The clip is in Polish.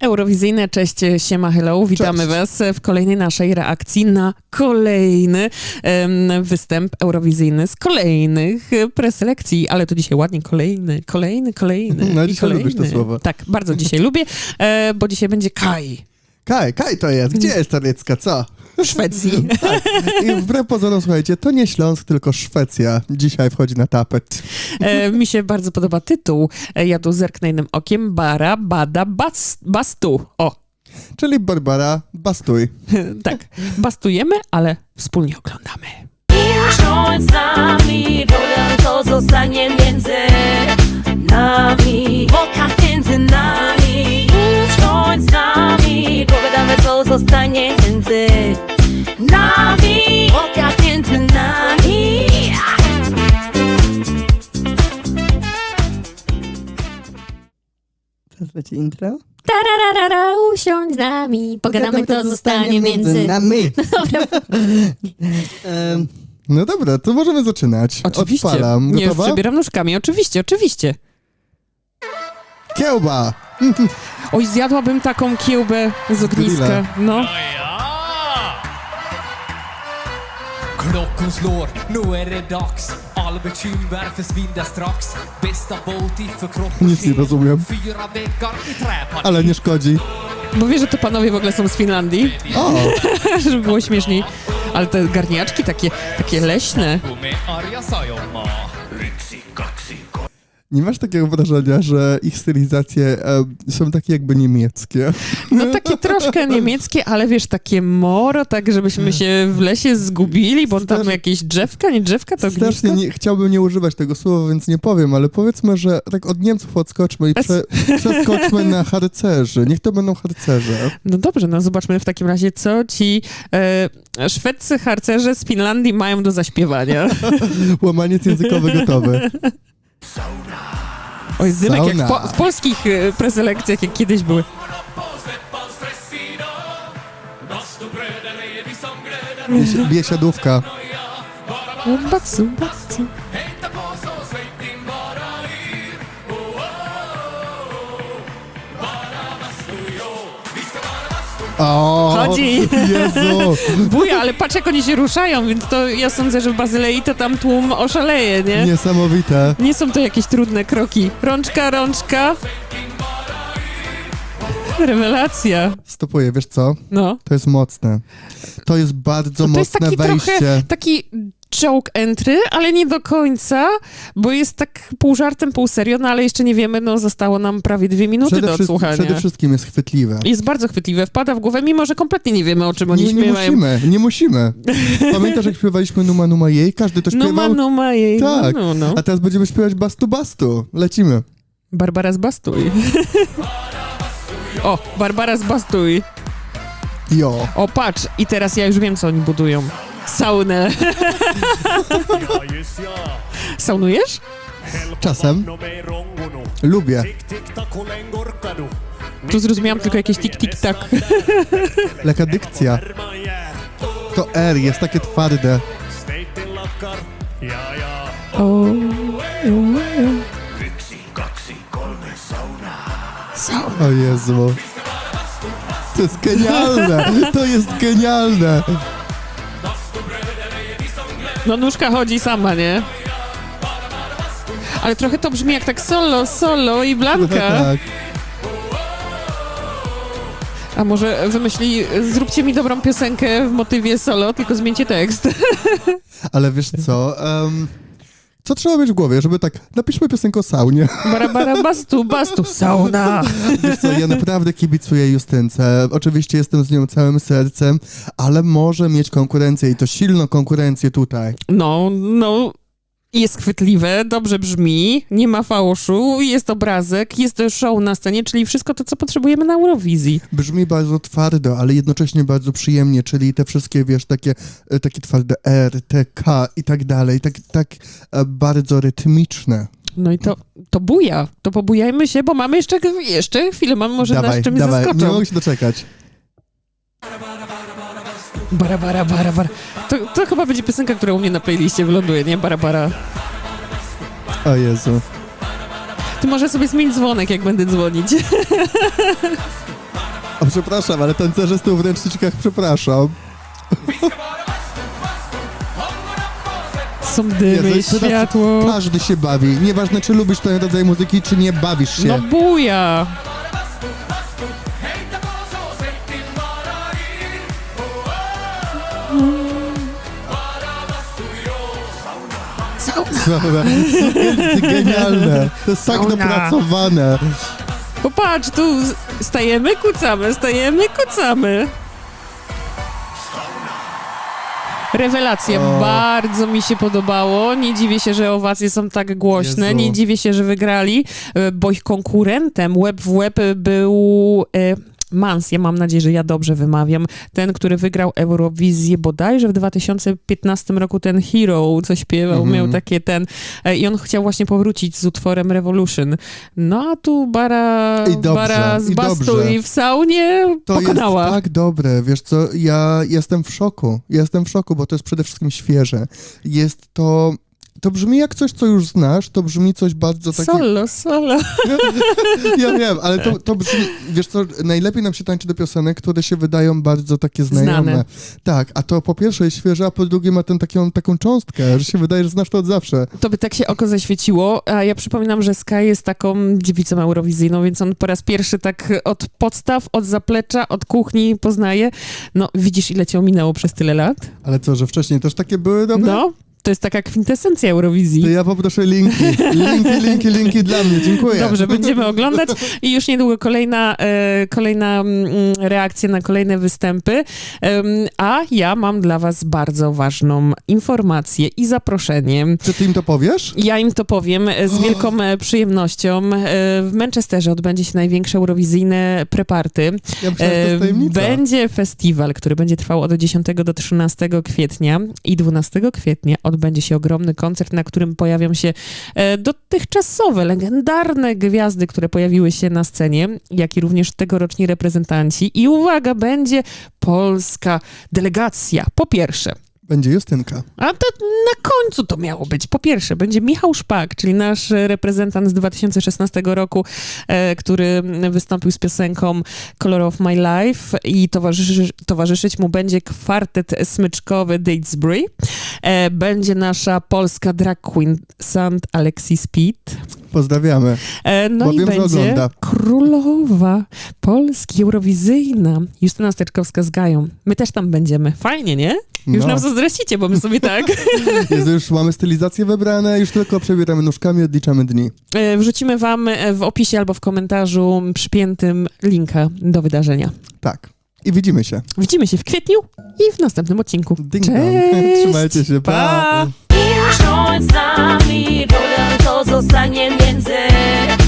Eurowizyjne, cześć, siema, hello. Witamy Cześć. was w kolejnej naszej reakcji na kolejny em, występ eurowizyjny z kolejnych e, preselekcji, ale to dzisiaj ładnie kolejny, kolejny, kolejny No, i dzisiaj lubisz te kolejny. słowa. Tak, bardzo dzisiaj lubię, e, bo dzisiaj będzie Kai Kaj, Kaj to jest. Gdzie jest Tariecka, co? W Szwecji. I wbrew pozorom, słuchajcie, to nie Śląsk, tylko Szwecja. Dzisiaj wchodzi na tapet. E, mi się bardzo podoba tytuł. E, ja tu zerknę innym okiem. Bara, bada, bas, bastu. O, Czyli Barbara, bastuj. tak. Bastujemy, ale wspólnie oglądamy. Bądź z nami, to zostanie między pogadamy co zostanie między nami Podcast między nami Teraz leci intro? Tararara, usiądź z nami Pogadamy to zostanie między nami. Em, No dobra, to możemy zaczynać. Oczywiście. Odpalam. Nie, już Gotowa? przebieram nóżkami. Oczywiście, oczywiście. Kiełba! Oj, zjadłabym taką kiełbę z ogniska. No. Ja! Klockan slår, nu är det dags försvinner strax Bästa för kropp och Nic nie själ. rozumiem. Fyra veckor i träpanik Ale nie szkodzi. Bo wiesz, że to panowie w ogóle są z Finlandii, O, żeby było śmieszniej. Ale te garniaczki takie, takie leśne. Nie masz takiego wrażenia, że ich stylizacje są takie jakby niemieckie? No takie troszkę niemieckie, ale wiesz, takie moro, tak żebyśmy się w lesie zgubili, bo tam jakieś drzewka, nie drzewka, to. Strasznie nie, chciałbym nie używać tego słowa, więc nie powiem, ale powiedzmy, że tak od Niemców odskoczmy i prze, przeskoczmy na harcerzy. Niech to będą harcerze. No dobrze, no zobaczmy w takim razie, co ci e, szwedzcy harcerze z Finlandii mają do zaśpiewania. Łamaniec językowy gotowy. Oj, dymek jak w, po, w polskich e, preselekcjach, jak kiedyś były. Bies- Biesiadówka. Bacu, bacu. O, Chodzi. Jezu. Buja, ale patrz jak oni się ruszają, więc to ja sądzę, że w Bazylei to tam tłum oszaleje, nie? Niesamowite. Nie są to jakieś trudne kroki. Rączka, rączka. Rewelacja. Stopuję, wiesz co? No. To jest mocne. To jest bardzo To jest mocne taki wejście. trochę taki joke entry, ale nie do końca, bo jest tak pół żartem, pół serio, no ale jeszcze nie wiemy, no zostało nam prawie dwie minuty Przede, do odsłuchania. przede wszystkim jest chwytliwe. Jest bardzo chwytliwe, wpada w głowę, mimo że kompletnie nie wiemy, o czym oni Nie, nie śpiewają. musimy, nie musimy. Pamiętasz, jak śpiewaliśmy Numa Numa Jej? Każdy to śpiewał. Numa, numa, jej, Tak. no, no, no. A teraz będziemy śpiewać Bastu Bastu. Lecimy. Barbara zbastuj. o, Barbara zbastuj. Jo. O, patrz, i teraz ja już wiem, co oni budują. Saunę. Saunujesz? Czasem lubię. Tu zrozumiałam tylko jakieś tik-tik-tak. Leka dykcja. To R jest takie twarde. O, O Jezu. To jest genialne. To jest genialne. No nóżka chodzi sama, nie? Ale trochę to brzmi jak tak solo, solo i Blanka. Tak. A może wymyśli, zróbcie mi dobrą piosenkę w motywie solo, tylko zmieńcie tekst. Ale wiesz co? em, co trzeba mieć w głowie, żeby tak... Napiszmy piosenkę o saunie. Barabara bastu, bastu, sauna. Wiesz co, ja naprawdę kibicuję Justynce. Oczywiście jestem z nią całym sercem, ale może mieć konkurencję i to silną konkurencję tutaj. No, no, jest chwytliwe, dobrze brzmi, nie ma fałszu, jest obrazek, jest show na scenie, czyli wszystko to, co potrzebujemy na Eurowizji. Brzmi bardzo twardo, ale jednocześnie bardzo przyjemnie, czyli te wszystkie, wiesz, takie, e, takie twarde R, T, K i tak dalej, tak, tak e, bardzo rytmiczne. No i to, to buja, to pobujajmy się, bo mamy jeszcze, jeszcze chwilę, mamy może dawaj, nas czymś dawaj, nie zaskoczą. mogę się doczekać. Bara, bara, bara, bara. To, to chyba będzie piosenka, która u mnie na playliście wyląduje, nie? Bara, bara. O Jezu. Ty może sobie zmień dzwonek, jak będę dzwonić. O, przepraszam, ale tancerze z tyłu w ręczniczkach, przepraszam. Są dymy Jezu, światło. Każdy się bawi. Nieważne, czy lubisz ten rodzaj muzyki, czy nie bawisz się. No buja! Prawda? Genialne. To jest tak Sauna. dopracowane. Popatrz, tu stajemy, kucamy, stajemy, kucamy. Rewelacja, O. bardzo mi się podobało. Nie dziwię się, że owacje są tak głośne. Jezu. Nie dziwię się, że wygrali, e, bo ich konkurentem łeb w łeb był e, Mans. Ja mam nadzieję, że ja dobrze wymawiam. Ten, który wygrał Eurowizję bodajże w 2015 roku, ten Hero, co śpiewał, Mhm. miał takie ten... e, I on chciał właśnie powrócić z utworem Revolution. No a tu Bara, I dobrze, bara z i bastu dobrze. i w saunie To pokonała. jest tak dobre, wiesz co, ja jestem w szoku. Jestem w szoku, bo to jest przede wszystkim świeże. Jest to... To brzmi jak coś, co już znasz, to brzmi coś bardzo takiego... Solo, solo. Ja wiem, ale to, to brzmi, wiesz co, najlepiej nam się tańczy do piosenek, które się wydają bardzo takie znajome. Znane. Tak, a to po pierwsze jest świeże, a po drugie ma ten taką, taką cząstkę, że się wydaje, że znasz to od zawsze. To by tak się oko zaświeciło, a ja przypominam, że Sky jest taką dziewicą eurowizyjną, więc on po raz pierwszy tak od podstaw, od zaplecza, od kuchni poznaje. No, widzisz, ile cię ominęło przez tyle lat? Ale co, że wcześniej też takie były dobre? No, to jest taka kwintesencja Eurowizji. To ja poproszę linki. Linki, linki, linki dla mnie, dziękuję. Dobrze, będziemy oglądać i już niedługo kolejna, e, kolejna mm, reakcja na kolejne występy. A ja mam dla was bardzo ważną informację i zaproszenie. Czy ty im to powiesz? Ja im to powiem z wielką e, przyjemnością. E, W Manchesterze odbędzie się największe eurowizyjne preparty. Ja myślałem. Będzie festiwal, który będzie trwał od 10 do 13 kwietnia i 12 kwietnia odbędzie się ogromny koncert, na którym pojawią się e, dotychczasowe, legendarne gwiazdy, które pojawiły się na scenie, jak i również tegoroczni reprezentanci. I uwaga, będzie polska delegacja. Po pierwsze, Będzie Justynka. a to na końcu to miało być. Po pierwsze, będzie Michał Szpak, czyli nasz e, reprezentant z 2016 roku, e, który wystąpił z piosenką Color of My Life i towarzyszy, towarzyszyć mu będzie kwartet smyczkowy Datesbury. E, będzie nasza polska drag queen St. Alexis Pitt. Pozdrawiamy. E, no Bo i wiem, będzie królowa Polski, Eurowizyjna, Justyna Steczkowska z Gają. My też tam będziemy. Fajnie, nie? Już No. nam zazdrościcie, bo my sobie tak... Jezu, już mamy stylizację wybrane, już tylko przebieramy nóżkami, odliczamy dni. E, Wrzucimy wam e, w opisie albo w komentarzu przypiętym linka do wydarzenia. Tak. I widzimy się. Widzimy się w kwietniu i w następnym odcinku. Ding. Cześć! Trzymajcie się. Pa! Bądź pozostanie między.